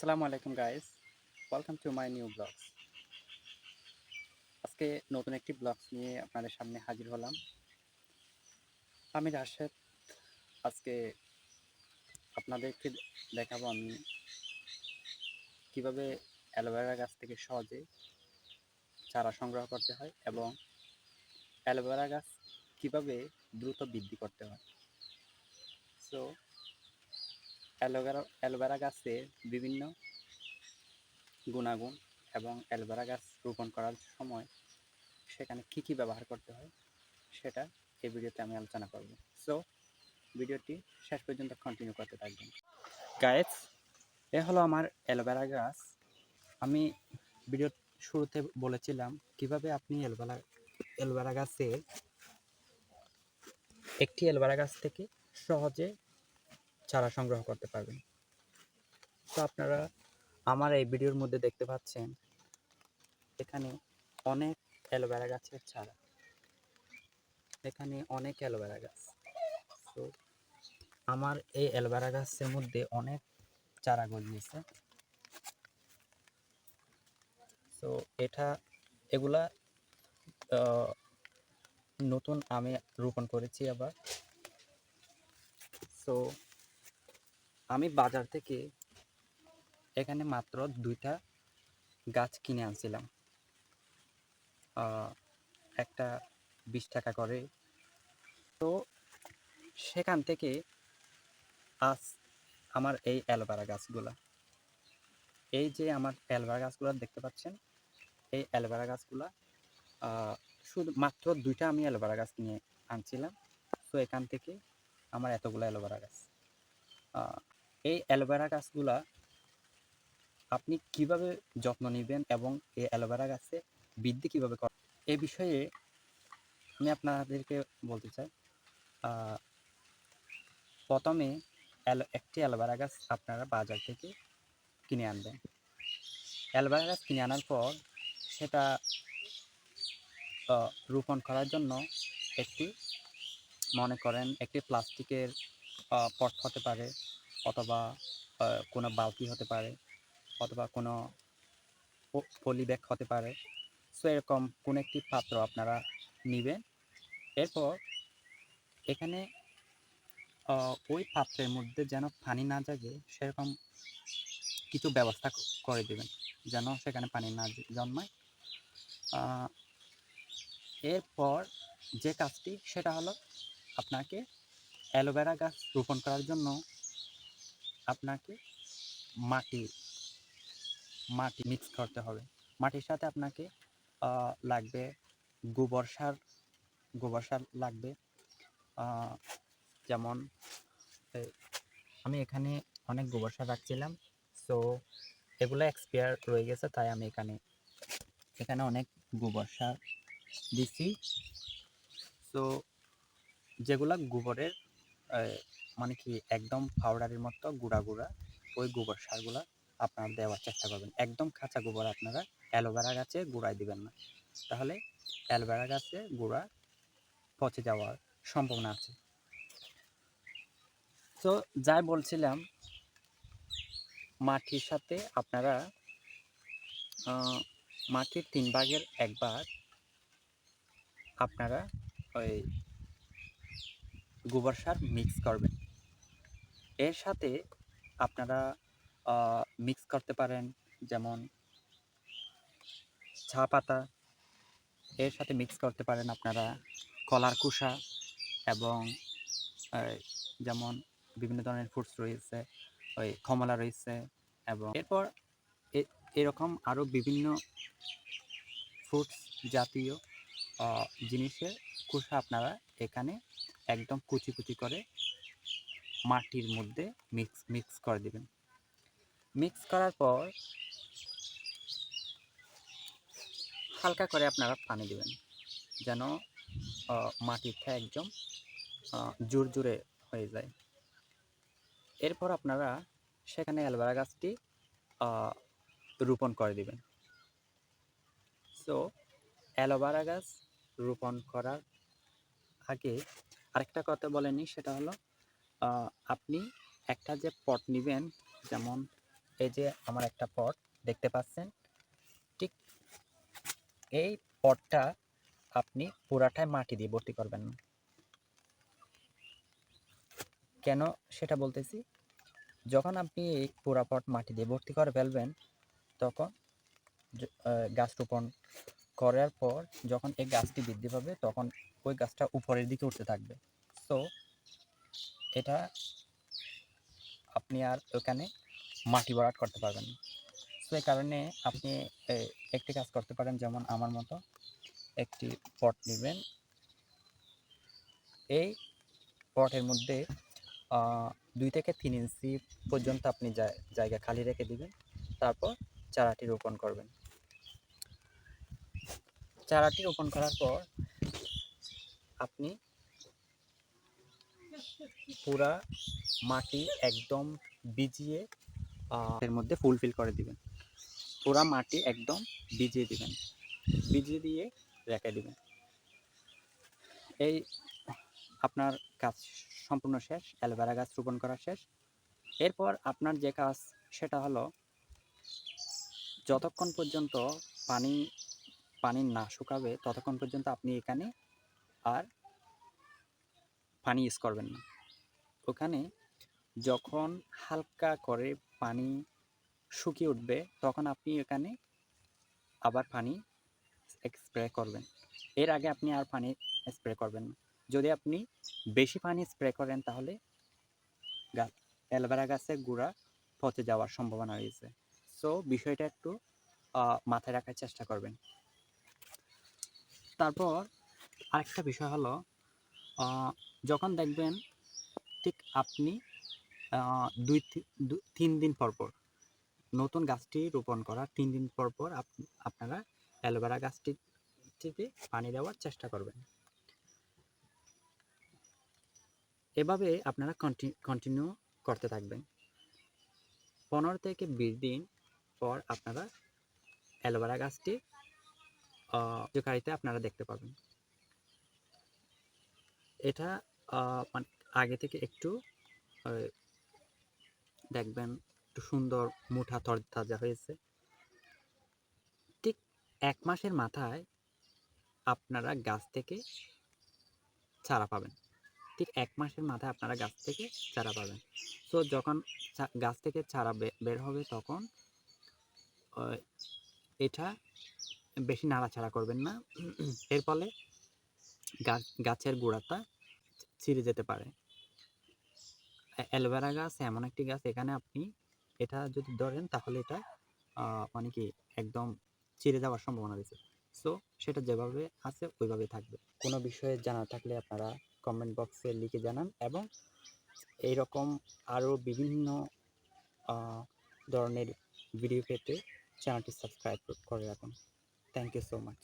আসসালামু আলাইকুম guys welcome to my new vlogs আজকে নতুন একটি ব্লগস নিয়ে আপনাদের সামনে হাজির হলাম। আমি রাশেদ। আজকে আপনাদেরকে দেখাবো আমি কীভাবে অ্যালোভেরা গাছ থেকে সহজে চারা সংগ্রহ করতে হয় এবং অ্যালোভেরা গাছ কীভাবে দ্রুত বৃদ্ধি করতে হয়। সো অ্যালোভেরা অ্যালোভেরা গাছের বিভিন্ন গুণাগুণ এবং অ্যালোভেরা গাছ রোপণ করার সময় সেখানে কী কী ব্যবহার করতে হয় সেটা এই ভিডিওতে আমি আলোচনা করব। সো ভিডিওটি শেষ পর্যন্ত কন্টিনিউ করতে থাকবেন। গায়েস এ হলো আমার অ্যালোভেরা গাছ। আমি ভিডিওর শুরুতে বলেছিলাম কীভাবে আপনি অ্যালোভেরা অ্যালোভেরা গাছে একটি অ্যালোভেরা গাছ থেকে সহজে চারা সংগ্রহ করতে পারবেন। তো আপনারা আমার এই ভিডিওর মধ্যে দেখতে পাচ্ছেন, এখানে অনেক অ্যালোভেরা গাছের চারা। এখানে অনেক অ্যালোভেরা গাছ। তো আমার এই অ্যালোভেরা গাছের মধ্যে অনেক চারা গজিয়েছে। তো এটা, এগুলা নতুন আমি রোপণ করেছি আবার। সো আমি বাজার থেকে এখানে মাত্র দুইটা গাছ কিনে আনছিলাম। একটা বিশ টাকা করে। তো সেখান থেকে আজ আমার এই অ্যালোভেরা গাছগুলা। এই যে আমার অ্যালোভেরা গাছগুলো দেখতে পাচ্ছেন, এই অ্যালোভেরা গাছগুলা শুধু মাত্র দুইটা আমি অ্যালোভেরা গাছ কিনে আনছিলাম। তো এখান থেকে আমার এতগুলো অ্যালোভেরা গাছ। এই অ্যালোভেরা গাছগুলা আপনি কীভাবে যত্ন নেবেন এবং এই অ্যালোভেরা গাছে বৃদ্ধি কীভাবে করেন এ বিষয়ে আমি আপনাদেরকে বলতে চাই প্রথমে একটি অ্যালোভেরা গাছ আপনারা বাজার থেকে কিনে আনবেন। অ্যালোভেরা গাছ কিনে আনার পর সেটা রোপণ করার জন্য একটি, মনে করেন, একটি প্লাস্টিকের পট হতে পারে অথবা কোনো বালতি হতে পারে, অথবা কোনো পলি ব্যাগ হতে পারে। সো, এরকম কোনো একটি পাত্র আপনারা নেবেন। এরপর, এখানে ওই পাত্রের মধ্যে যেন পানি না জাগে, সেরকম কিছু ব্যবস্থা করে দেবেন। যেন সেখানে পানি না জন্মায়। এরপর যে কাজটি, সেটা হলো আপনাকে অ্যালোভেরা গাছ রোপণ করার জন্য আপনাকে মাটি মাটি মিক্স করতে হবে। মাটির সাথে আপনাকে লাগবে গোবর সার গোবর সার লাগবে। যেমন আমি এখানে অনেক গোবর সার রাখছিলাম, সো এগুলো এক্সপায়ার রয়ে গেছে, তাই আমি এখানে এখানে অনেক গোবর সার দিছি। সো যেগুলা গোবরের মানে কি একদম পাউডারের মতো গুঁড়া গুঁড়া ওই গোবর সারগুলা আপনারা দেওয়ার চেষ্টা করবেন। একদম কাঁচা গোবর আপনারা অ্যালোভেরা গাছে গুঁড়ায় দিবেন না। তাহলে অ্যালোভেরা গাছে গুঁড়া পচে যাওয়ার সম্ভাবনা আছে। তো যাই বলছিলাম, মাটির সাথে আপনারা মাটির তিন ভাগের এক ভাগ আপনারা ওই গোবর সার মিক্স করবেন। এর সাথে আপনারা মিক্স করতে পারেন, যেমন চা পাতা। এর সাথে মিক্স করতে পারেন আপনারা কলার কুষা এবং যেমন বিভিন্ন ধরনের ফ্রুটস রয়েছে, ওই কমলা রয়েছে এবং এরপর এরকম আরও বিভিন্ন ফ্রুটস জাতীয় জিনিসের কুষা আপনারা এখানে একদম কুচি কুচি করে মাটির মধ্যে মিক্স মিক্স করে দিবেন। মিক্স করার পর হালকা করে আপনারা পানি দিবেন, যেন মাটিটা একদম জোর জোরে হয়ে যায়। এরপর আপনারা সেখানে অ্যালবেরা গাছটি রোপণ করে দিবেন। সো অ্যালোভেরা গাছ রোপণ করার আগে আরেকটা কথা বলেনি, সেটা হলো আপনি একটা যে পট নেবেন, যেমন এই যে আমার একটা পট দেখতে পাচ্ছেন? ঠিক এই পটটা আপনি পুরাটাই মাটি দিয়ে ভর্তি করবেন। না কেন সেটা বলতেছি? যখন আপনি এই পুরা পট মাটি দিয়ে ভর্তি করে ফেলবেন, তখন গাছ রোপণ করার পর যখন এই গাছটি বৃদ্ধি পাবে, তখন ওই গাছটা উপরের দিকে উঠতে থাকবে। সো এটা আপনি আর ওখানে মাটি ভরাট করতে পারবেন না। তো এই কারণে আপনি একটি কাজ করতে পারেন, যেমন আমার মতো একটি পট নেবেন। এই পটের মধ্যে দুই থেকে তিন ইঞ্চি পর্যন্ত আপনি জায়- জায়গা খালি রেখে দিবেন। তারপর চারাটি রোপণ করবেন। চারাটি রোপণ করার পর আপনি পুরা মাটি একদম ভিজিয়ে এর মধ্যে ফুলফিল করে দিবেন। পুরা মাটি একদম ভিজিয়ে দিবেন। ভিজিয়ে দিয়ে রেখে দিবেন। এই আপনার কাজ সম্পূর্ণ শেষ, অ্যালোভেরা গাছ রোপণ করা শেষ। এরপর আপনার যে কাজ, সেটা হলো যতক্ষণ পর্যন্ত পানি পানি না শুকাবে, ততক্ষণ পর্যন্ত আপনি এখানে আর পানি ইউজ করবেন না। ওখানে যখন হালকা করে পানি শুকিয়ে উঠবে, তখন আপনি এখানে আবার পানি স্প্রে করবেন। এর আগে আপনি আর পানি স্প্রে করবেন না। যদি আপনি বেশি পানি স্প্রে করেন, তাহলে গাছ অ্যালোভেরা গাছের গুঁড়া পচে যাওয়ার সম্ভাবনা রয়েছে। সো বিষয়টা একটু মাথায় রাখার চেষ্টা করবেন। তারপর আরেকটা বিষয় হলো যখন দেখবেন ঠিক আপনি দুই তিন দিন পর পর নতুন গাছটি রোপণ করার তিন দিন পর পর আপ- আপনারা অ্যালোভেরা গাছটিতে পানি দেওয়ার চেষ্টা করবেন। এভাবে আপনারা কন্টিনিউ করতে থাকবেন। পনেরো থেকে বিশ দিন পর আপনারা অ্যালোভেরা গাছটি কার্যকারিতা আপনারা দেখতে পাবেন। এটা মানে আগে থেকে একটু দেখবেন একটু সুন্দর মুঠা তরতাজা হয়েছে। ঠিক এক মাসের মাথায় আপনারা গাছ থেকে চারা পাবেন। ঠিক এক মাসের মাথায় আপনারা গাছ থেকে চারা পাবেন। তো যখন গাছ থেকে চারা বের হবে তখন এটা বেশি নাড়াচাড়া করবেন না। এর ফলে গাছ গাছের গোড়াটা ছিঁড়ে যেতে পারে। অ্যালোভেরা গাছ এমন একটি গাছ এখানে আপনি এটা যদি ধরেন তাহলে এটা মানে কি একদম ছিঁড়ে যাওয়ার সম্ভাবনা রয়েছে। সো সেটা যেভাবে আছে ওইভাবে থাকবে। কোনো বিষয়ে জানা থাকলে আপনারা কমেন্ট বক্সে লিখে জানান এবং এইরকম আরও বিভিন্ন ধরনের ভিডিও পেতে চ্যানেলটি সাবস্ক্রাইব করে রাখুন। Thank you so much